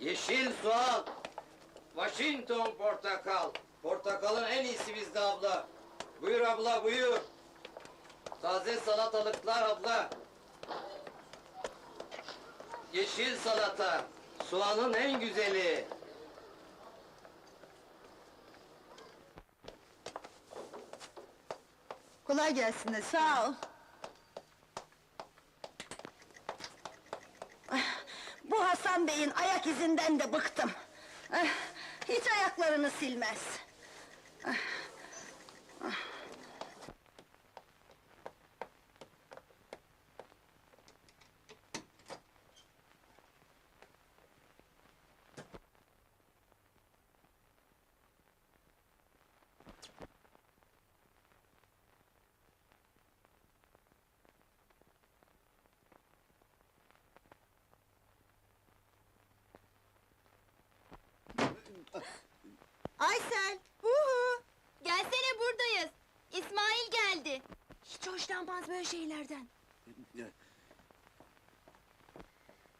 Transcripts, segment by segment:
Yeşil soğan. Washington portakal. Portakalın en iyisi bizde abla. Buyur abla buyur. Taze salatalıklar abla. Yeşil salata. Soğanın en güzeli. Kolay gelsin de sağ ol. Bu Hasan Bey'in ayak izinden de bıktım. Ah, Hiç ayaklarını silmez. Aysel, huhu. Gelsene buradayız. İsmail geldi. Hiç hoşlanmaz böyle şeylerden.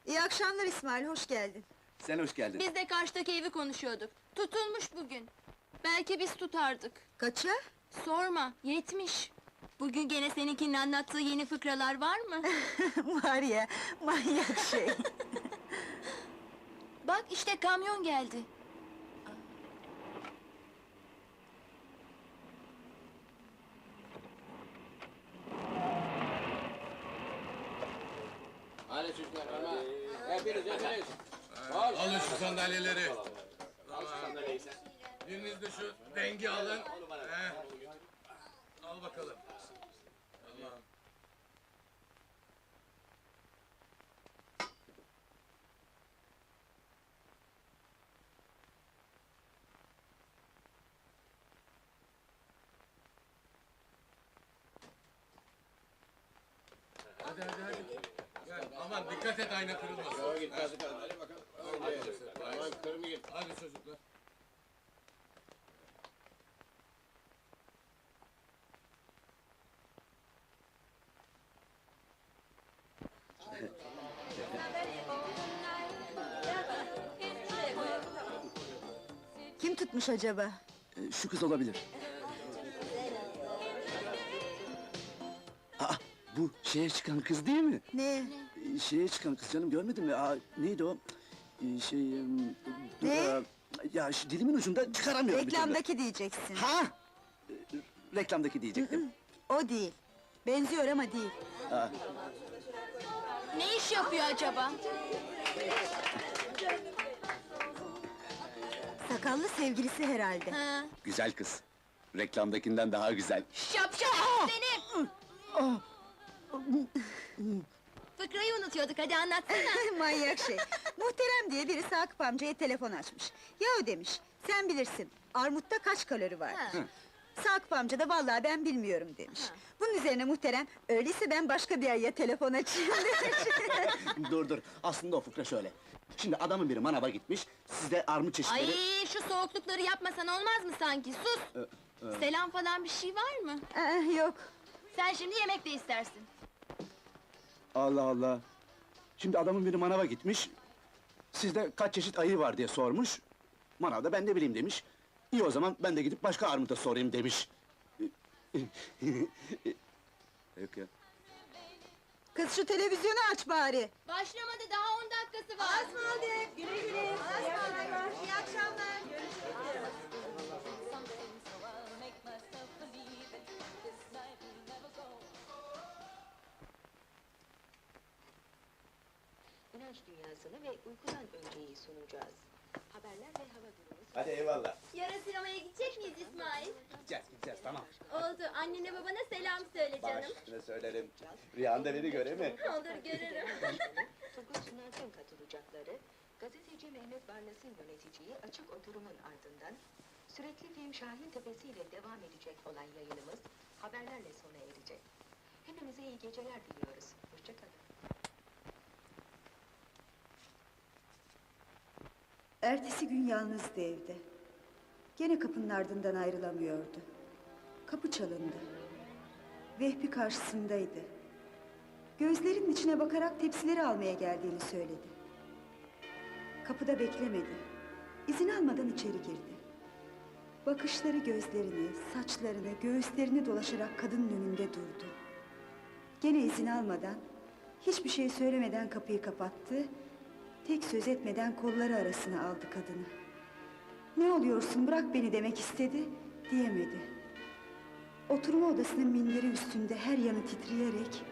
İyi akşamlar İsmail, hoş geldin. Sen hoş geldin. Biz de karşıdaki evi konuşuyorduk. Tutulmuş bugün. Belki biz tutardık. Kaça? Sorma, yetmiş. Bugün gene seninkinin anlattığı yeni fıkralar var mı? Var ya, manyak şey. Bak işte kamyon geldi. Hadi çocuklar ama. Hepiniz hepiniz. Alın şu sandalyeleri. Biriniz de şu dengi alın. Heh. Al bakalım. Allah'ım. Hadi hadi hadi. Gel, aman dikkat et ayna kırılmasın. Hadi çocuklar. Kim tutmuş acaba? Ee, Şu kız olabilir. Bu şeye çıkan kız değil mi? Ne? Ee, Şeye çıkan kız canım görmedin mi? Aa, neydi o? Ee, Şey... em, dur, Ne? aa, Ya şu dilimin ucunda çıkaramıyorum bir türlü. Reklamdaki diyeceksin. Ha! Ee, Reklamdaki diyecektim. O değil. Benziyor ama değil. Ne iş yapıyor acaba? Sakallı sevgilisi herhalde. Ha, Güzel kız. Reklamdakinden daha güzel. şapşal seni! Fıkrayı unutuyorduk, hadi anlatsana. Manyak şey. Muhterem diye birisi Akif amcaya telefon açmış. Yahu demiş, sen bilirsin, armutta kaç kalori var? Ha. Sakıp amca da vallahi ben bilmiyorum demiş. Bunun üzerine muhterem, öyleyse ben başka bir ayıya telefon açayım demiş. dur dur, aslında o fıkra şöyle. Şimdi adamın biri manava gitmiş, sizde armut çeşitleri... Ay şu soğuklukları yapmasan olmaz mı sanki? Sus! Selam falan bir şey var mı? Aa, yok, Sen şimdi yemek de istersin. Allah Allah. Şimdi adamın biri manava gitmiş. Sizde kaç çeşit ayı var diye sormuş. Manav da ben de bileyim demiş. İyi o zaman ben de gidip başka armuta sorayım demiş. Yok ya. kız şu televizyonu aç bari. Başlamadı daha 10 dakikası var. Asmalı, güle güle. Asmalı, iyi akşamlar. İnanç dünyasını ve uykudan önceyi sunacağız. Haberler ve hava durumu Hadi eyvallah. Yarın sinemaya gidecek miyiz İsmail? Gideceğiz gideceğiz tamam. Oldu. Annene babana selam söyle canım. üstüne söylerim. Rüyanda beni göre mi? Olur görürüm. Turgut Sunal'ın katılacakları, gazeteci Mehmet Barlas'ın yöneteceği açık oturumun ardından sürekli film Şahin Tepesi ile devam edecek olan yayınımız haberlerle sona erecek. Hepinize iyi geceler diliyoruz. Hoşçakalın. Ertesi gün yalnızdı evde. Gene kapının ardından ayrılamıyordu. Kapı çalındı. Vehbi karşısındaydı. Gözlerinin içine bakarak tepsileri almaya geldiğini söyledi. Kapıda beklemedi. İzin almadan içeri girdi. Bakışları gözlerini, saçlarını, göğüslerini dolaşarak kadının önünde durdu. Gene izin almadan, hiçbir şey söylemeden kapıyı kapattı. Tek söz etmeden kolları arasına aldı kadını. Ne oluyorsun bırak beni demek istedi, diyemedi. Oturma odasının minderi üstünde her yanı titreyerek